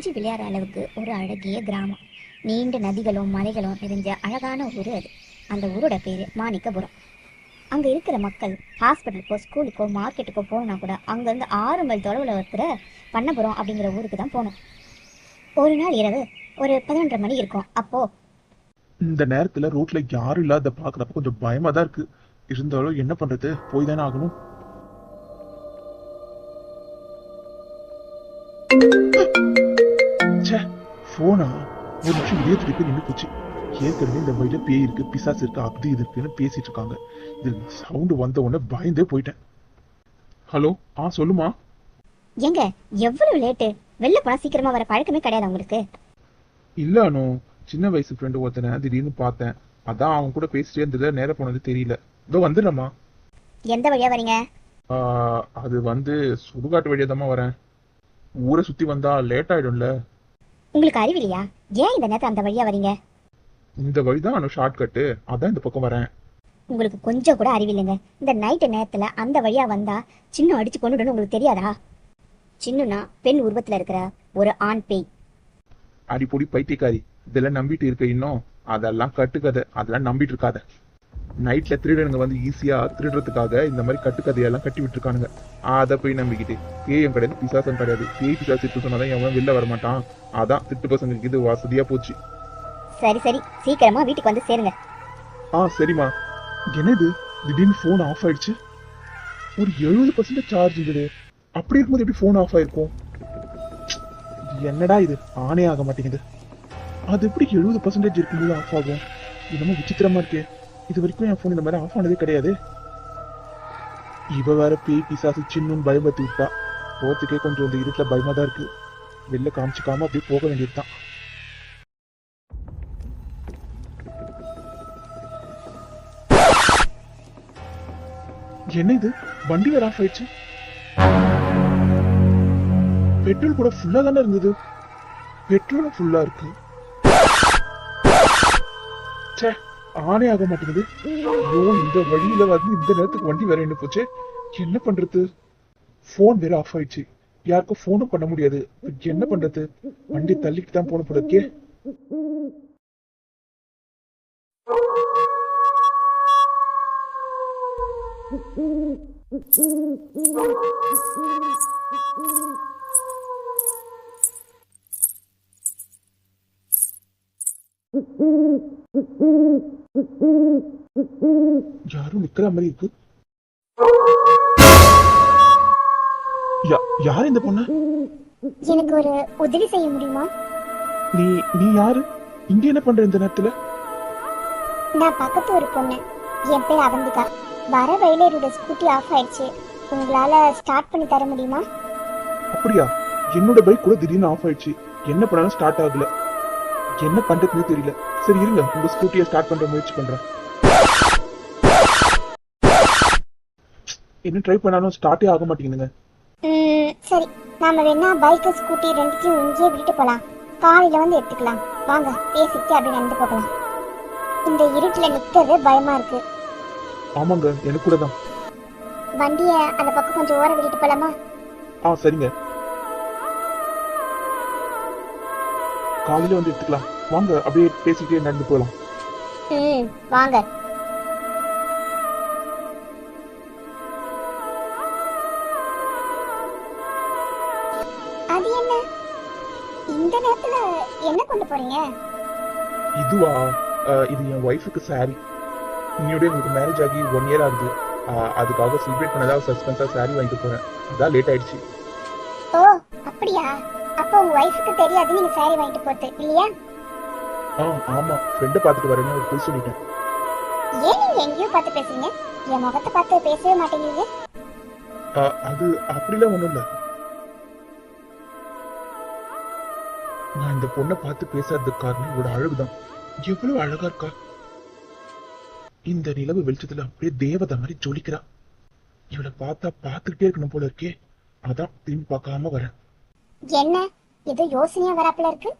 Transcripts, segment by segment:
கொஞ்சி விளையாடுற அளவுக்கு ஒரு அழகிய கிராமம். நீண்ட நதிகளும் மலைகளும் நிறைஞ்ச அழகான ஊர் அது. அந்த ஊரோட பேர் மாணிக்கபுரம். அங்கே இருக்கிற மக்கள் ஹாஸ்பிட்டலுக்கோ ஸ்கூலுக்கோ மார்க்கெட்டுக்கோ போகணுன்னா கூட அங்கேருந்து ஆறு மைல் தொலைவில் இருக்கிற பண்ணபுரம் அப்படிங்கிற ஊருக்கு தான் போகணும் ஒரு நாள் இரவு ஒரு பதினொன்றரை மணி இருக்கும். அப்போ இந்த நேரத்துல ரோட்ல யாரும் இல்லாத பாக்குறப்ப கொஞ்சம் பயமா தான் இருக்கு. இருந்தாலும் என்ன பண்றது? போய் தானே ஆகணும். போனா ஒரு நிமிஷம் இதே திருப்பி நின்று போச்சு. ஏற்கனவே இந்த வழியில பேய் இருக்கு பிசாசு இருக்கு அப்படி இது இருக்குன்னு பேசிட்டு இருக்காங்க. இது சவுண்டு வந்த உடனே பயந்தே போயிட்டேன். ஹலோ ஆ சொல்லுமா? ஏங்க எவ்வளவு லேட்டு வெளில போனால் சீக்கிரமாக வர பழக்கமே கிடையாது உங்களுக்கு இல்ல அனு சின்ன வயசு ஃப்ரெண்டு ஒருத்தனை திடீர்னு பார்த்தேன். அதான் அவன் கூட பேசிட்டே இருந்தது நேரம் போனது தெரியல. இதோ வந்துடுறேம்மா. எந்த வழியாக வரீங்க? அது வந்து சுடுகாட்டு வழியா வரேன். ஊரை சுத்தி வந்தா லேட் ஆயிடும்ல. உங்களுக்கு அறிவில்லையா? ஏன் இந்த நேரத்தில் அந்த வழியாக வரீங்க? இந்த வழிதான் அனு ஷார்ட் கட்டு அதான் இந்த பக்கம் வரேன். உங்களுக்கு கொஞ்சம் கூட அறிவில்லைங்க. இந்த நைட்டு நேரத்துல அந்த வழியா வந்தா சின்ன அடிச்சு கொண்டுடணும் உங்களுக்கு தெரியாதா? சின்னுனா பெண் உருவத்துல இருக்கிற ஒரு ஆண் பேய். அடிப்பொடி பைத்தியக்காரி. இதெல்லாம் நம்பிட்டு இருக்க இன்னும். அதெல்லாம் கட்டுக்கதை. அதெல்லாம் நம்பிட்டு இருக்காத. நைட்ல திருடனுங்க வந்து ஈஸியா திருடுறதுக்காக இந்த மாதிரி கட்டுக்கதையெல்லாம் கட்டி விட்டுருக்கானுங்க. அதை போய் நம்பிக்கிட்டு. பேயும் கிடையாது? பிசாசம் கிடையாது. பேய் பிசாசு திட்டு சொன்னாதான் எவன் வெளில வர மாட்டான் அதான் திட்டு பசங்களுக்கு இது வசதியா போச்சு. சரி சரி. சீக்கிரமா வீட்டுக்கு வந்து சேருங்க. ஆ சரிம்மா. என்னது? திடீர்னு ஃபோன் ஆஃப் ஆயிடுச்சு? ஒரு எழுபது பர்சன்ட் சார்ஜ் இது அப்படி இருக்கும்போது எப்படி ஃபோன் ஆஃப் ஆயிருக்கும்? இது என்னடா இது? ஆனே ஆக மாட்டேங்குது. அது எப்படி எழுபது பர்சன்டேஜ் இருக்கும்போது ஆஃப் ஆகும்? என்னமோ விசித்திரமா இருக்கே. இது வரைக்கும் என் ஃபோன் இந்த மாதிரி ஆஃப் ஆனதே கிடையாது. இவ வேற பேய் பிசாசு சின்னுன்னு பயபத்தி விட்டா. போறதுக்கே கொஞ்சம் இந்த இருட்டில் பயமா தான் இருக்கு. வெளில காமிச்சிக்காம அப்படியே போக வேண்டியதுதான். என்ன இது? வண்டி வேற ஆஃப் ஆயிடுச்சு. பெட்ரோல் கூட ஃபுல்லா தானே இருந்தது. பெட்ரோலும் ஃபுல்லா இருக்கு. ச்சே. ஆனே ஆக மாட்டேங்குது. ஐயோ இந்த வழியில வந்து இந்த நேரத்துக்கு வண்டி வேற என்ன போச்சு. என்ன பண்றது? ஃபோன் வேற ஆஃப் ஆயிடுச்சு. யாருக்கும் ஃபோனும் பண்ண முடியாது. என்ன பண்றது? வண்டி தள்ளிட்டு தான் போன போடுறதுக்கே Mm-hmm. யாரும் நிக்கிற மாதிரி இருக்கு. யார் இந்த பொண்ணு? எனக்கு ஒரு உதவி செய்ய முடியுமா? நீ நீ யாரு? இங்க என்ன பண்ற இந்த நேரத்துல? நான் பக்கத்து ஒரு பொண்ணு. என் பேர் அவந்திகா. வர வழியில என்னோட ஸ்கூட்டி ஆஃப் ஆயிடுச்சு. உங்களால ஸ்டார்ட் பண்ணி தர முடியுமா? அப்படியா? என்னோட பைக் கூட திடீர்னு ஆஃப் ஆயிடுச்சு. என்ன பண்ணாலும் ஸ்டார்ட் ஆகல. என்ன பண்றதுன்னு தெரியல. சரி இருங்க. உங்க ஸ்கூட்டியை ஸ்டார்ட் பண்ற முயற்சி பண்றேன். என்ன ட்ரை பண்ணாலும் ஸ்டார்ட்டே ஆக மாட்டேங்குதுங்க. சரி. நாம வேணா பைக்கு ஸ்கூட்டி ரெண்டுத்தையும் இங்கேயே விட்டுட்டு போலாம். காலையில வந்து எடுத்துக்கலாம். வாங்க பேசிட்டு அப்படியே நடந்து போகலாம். இந்த இருட்டுல நிக்கிறது பயமா இருக்கு. ஆமாங்க எனக்கு கூட தான். வண்டிய அந்த பக்கம் கொஞ்சம் ஓர விட்டுட்டு போலாமா? ஆ சரிங்க. காலையில வந்து எடுத்துக்கலாம். வாங்க அப்படியே பேசிக்கிட்டே நடந்து போகலாம். ம் வாங்க. அது என்ன? இந்த நேரத்துல என்ன கொண்டு போறீங்க? இதுவா? இது என் ஒய்ஃபுக்கு சாரி இன்னையோட எங்களுக்கு மேரேஜ் ஆகி ஒன் இயர் ஆகுது. அதுக்காக செலிப்ரேட் பண்ணதா சஸ்பென்ஸா சாரி வாங்கிட்டு போறேன். அதான் லேட் ஆயிடுச்சு. ஓ அப்படியா? அப்போ உங்க ஒய்ஃபுக்கு தெரியாது நீங்க சாரி வாங்கிட்டு போறது இல்லையா? ஆ ஆமா. ஃப்ரெண்டை பார்த்துட்டு வரேன்னு ஒரு பொய் சொல்லிட்டேன். ஏன் நீங்க எங்கேயோ பார்த்து பேசுறீங்க? என் முகத்தை பார்த்து பேசவே மாட்டேங்கிறீங்க. அது அப்படிலாம் ஒண்ணும் இல்ல. நான் இந்த பொண்ணை பார்த்து பேசாததுக்கு காரணம் இவளோட அழகுதான். எவ்வளவு அழகா இருக்கா. இந்த நிலவு வெளிச்சத்துல அப்படியே தேவதை மாதிரி ஜொலிக்கிறா. இவளை பார்த்தா பார்த்துக்கிட்டே இருக்கணும் போல இருக்கே. அதான் திரும்பி பார்க்காம வரேன். என்ன? ஏதோ யோசனையா வராப்புல இருக்கு?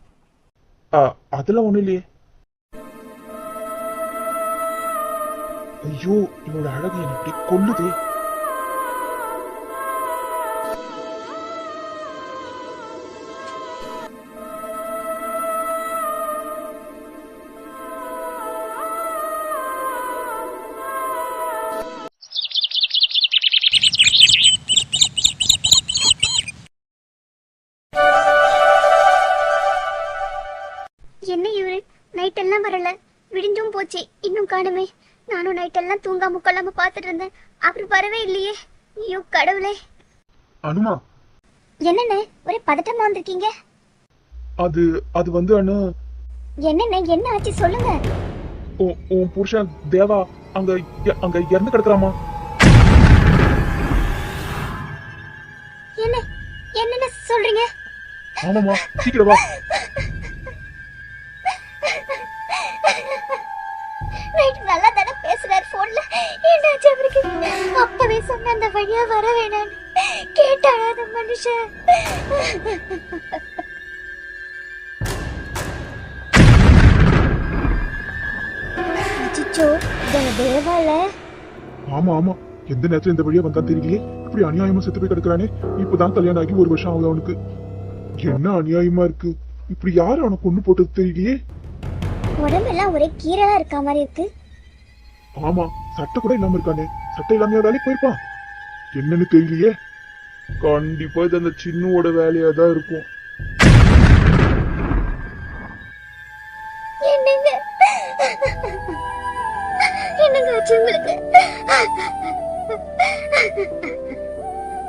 அதெல்லாம் ஒண்ணும் இல்லையே. ஐயோ இவளோட அழகு என்னை அப்படி கொல்லுதே. காணுமே நானும் நைட்டெல்லாம் தூங்காம கொள்ளாம பார்த்துட்டு இருந்தேன். அப்புறம் வரவே இல்லையே. ஐயோ கடவுளே. அனுமா. என்னண்ணே? ஒரே பதட்டமா வந்திருக்கீங்க. அது அது வந்து அனு என்னண்ணே என்ன ஆச்சு? சொல்லுங்க. உன் புருஷன் தேவா அங்க அங்க இறந்து கிடக்குறாமா? என்ன என்னென்ன சொல்றீங்க? ஆமாமா சீக்கிரம் வா. என்னாச்சு அவருக்கு? அப்பவே சொன்ன அந்த வழியா வர வேணான்னு கேட்டாளா அந்த மனுஷன்? அச்சோ தேவால ஆமா ஆமா. எந்த நேரத்துல இந்த வழியா வந்தா தெரியலையே? இப்படி அநியாயமா செத்து போய் கிடக்குறானே. இப்பதான் கல்யாணம் ஆகி ஒரு வருஷம் ஆகுது அவனுக்கு. என்ன அநியாயமா இருக்கு? இப்படி யாரு அவனை கொண்டு போட்டது தெரியலையே? உடம்பெல்லாம் ஒரே கீரலா இருக்க மாதிரி இருக்கு. ஆமா. சட்டை கூட இல்லாம இருக்கானே. சட்டை இல்லாம வேலைக்கு போயிருப்பான்? என்னன்னு தெரியலையே. கண்டிப்பா இது அந்த சின்னுவோட வேலையா தான் இருக்கும். என்னங்க? என்னங்க ஆச்சு உங்களுக்கு?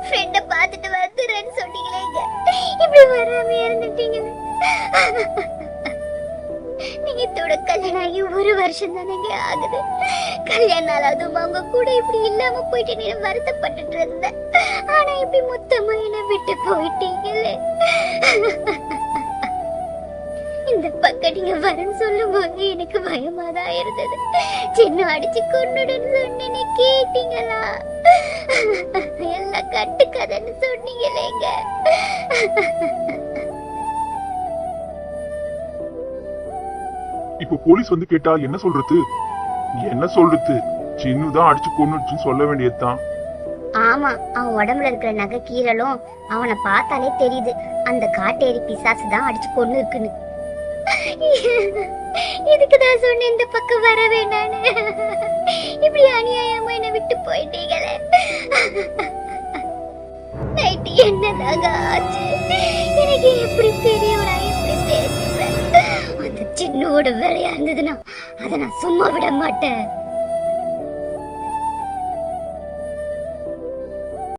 ஃப்ரெண்ட பார்த்துட்டு வந்துடுறேன்னு சொன்னீங்களேங்க இப்படி வராம இருந்துட்டீங்க. நீங்க தொட கல்யாணம் ஆகி ஒரு வருஷம் தானேங்க ஆகுது. கல்யாண நாள் அதுவும் அவங்க கூட இப்படி இல்லாம போயிட்டு நீ வருத்தப்பட்டுட்டு இருந்தேன் ஆனா இப்படி மொத்தமா என்ன விட்டு போயிட்டீங்களே. இந்த பக்கம் நீங்க வரேன்னு சொல்லும் போது எனக்கு பயமா தான் இருந்தது. சின்ன அடிச்சு கொண்டுடுன்னு சொன்னேனே கேட்டீங்களா? எல்லாம் கட்டுக்கதைன்னு சொன்னீங்களேங்க. இப்ப போலீஸ் வந்து கேட்டா என்ன சொல்றது? என்ன சொல்லுத்து சின்னு தான் அடிச்சு கொன்னுச்சுன்னு சொல்ல வேண்டியதுதான். ஆமா அவன் உடம்புல இருக்கிற நகை கீறலும் அவனை பார்த்தாலே தெரியுது. அந்த காட்டேரி பிசாசு தான் அடிச்சு கொண்டு இருக்குன்னு இதுக்கு தான் சொன்னேன் இந்த பக்கம் வர வேண்டான்னு இப்படி அநியாயமா என்னை விட்டு போயிட்டீங்களே. நைட்டு என்னதாக ஆச்சு? எனக்கு எப்படி தெரியும் எப்படி பேசுவேன் அந்த சின்னோட வேலையா இருந்ததுன்னா அதை நான் சும்மா விட மாட்டேன்.